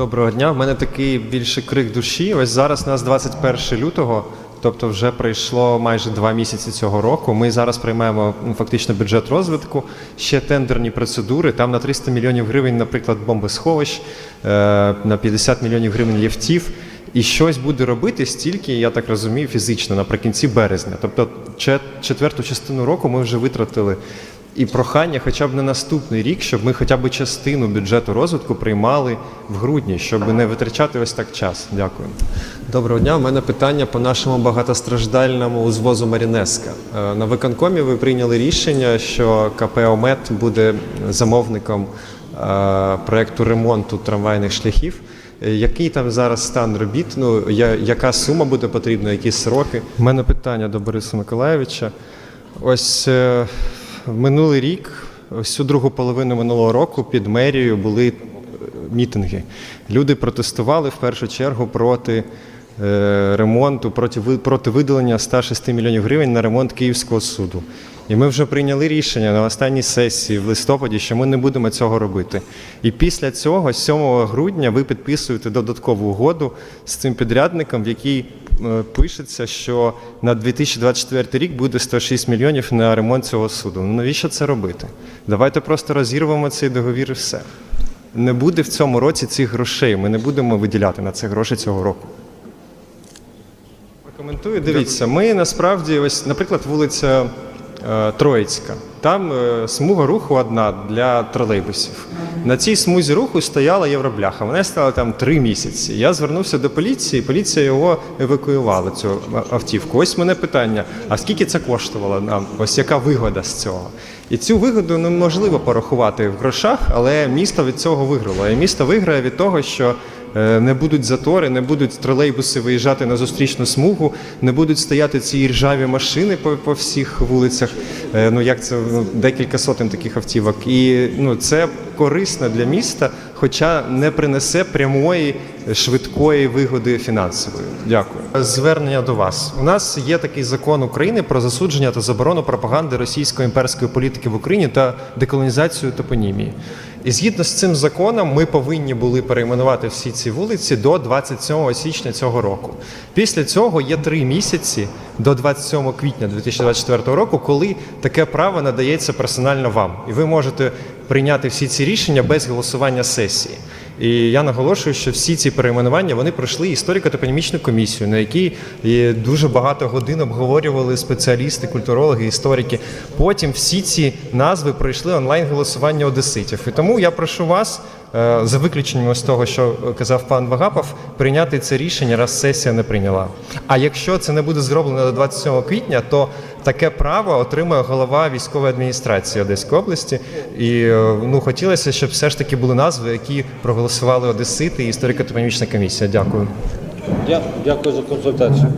Доброго дня. В мене такий більше крик душі. Ось зараз у нас 21 лютого, тобто вже пройшло майже два місяці цього року. Ми зараз приймаємо ну, фактично бюджет розвитку, ще тендерні процедури. Там на 300 мільйонів гривень, наприклад, бомбосховищ, е, на 50 мільйонів гривень євтів. І щось буде робити стільки, я так розумію, фізично наприкінці березня. Тобто четверту частину року ми вже витратили. І прохання хоча б на наступний рік, щоб ми хоча б частину бюджету розвитку приймали в грудні, щоб не витрачати ось так час. Дякую. Доброго дня. У мене питання по нашому багатостраждальному узвозу Марінеска. Е, На виконкомі ви прийняли рішення, що КП «Омет» буде замовником е, проекту ремонту трамвайних шляхів. Е, Який там зараз стан робіт? Ну я- яка сума буде потрібна, які сроки? У мене питання до Бориса Миколаєвича. Ось минулий рік, всю другу половину минулого року під мерією були е, мітинги. Люди протестували в першу чергу проти е, ремонту, проти, проти виділення 106 мільйонів гривень на ремонт Київського суду. І ми вже прийняли рішення на останній сесії в листопаді, що ми не будемо цього робити. І після цього, 7 грудня, ви підписуєте додаткову угоду з цим підрядником, в якій пишеться, що на 2024 рік буде 106 мільйонів на ремонт цього суду. Ну навіщо це робити? Давайте просто розірвемо цей договір і все. Не буде в цьому році цих грошей. Ми не будемо виділяти на це гроші цього року. Прокоментую. Дивіться, ми насправді, ось, наприклад, вулиця е, Троїцька. Там е, смуга руху одна для тролейбусів. На цій смузі руху стояла євробляха. Вона стояла там три місяці. Я звернувся до поліції, поліція його евакуювала, цю автівку. Ось мене питання: а скільки це коштувало нам? Ось яка вигода з цього? І цю вигоду неможливо порахувати в грошах, але місто від цього виграло. І місто виграє від того, що не будуть затори, не будуть тролейбуси виїжджати на зустрічну смугу, не будуть стояти ці ржаві машини по, по всіх вулицях. Е, Ну як це ну, декілька сотень таких автівок. І ну це корисно для міста, хоча не принесе прямої швидкої вигоди фінансової. Дякую. Звернення до вас. У нас є такий закон України про засудження та заборону пропаганди російської імперської політики в Україні та деколонізацію топонімії. І згідно з цим законом, ми повинні були перейменувати всі ці вулиці до 27 січня цього року. Після цього є три місяці до 27 квітня 2024 року, коли таке право надається персонально вам, і ви можете прийняти всі ці рішення без голосування сесії. І я наголошую, що всі ці перейменування вони пройшли історико-топонімічну комісію, на якій дуже багато годин обговорювали спеціалісти, культурологи, історики. Потім всі ці назви пройшли онлайн голосування одеситів. І тому я прошу вас, за виключенням ось того, що казав пан Вагапов, прийняти це рішення, раз сесія не прийняла. А якщо це не буде зроблено до 27 квітня, то таке право отримає голова військової адміністрації Одеської області. І е, ну хотілося, щоб все ж таки були назви, які проголосували одесити і історико-топонімічна комісія. Дякую. Дякую за консультацію.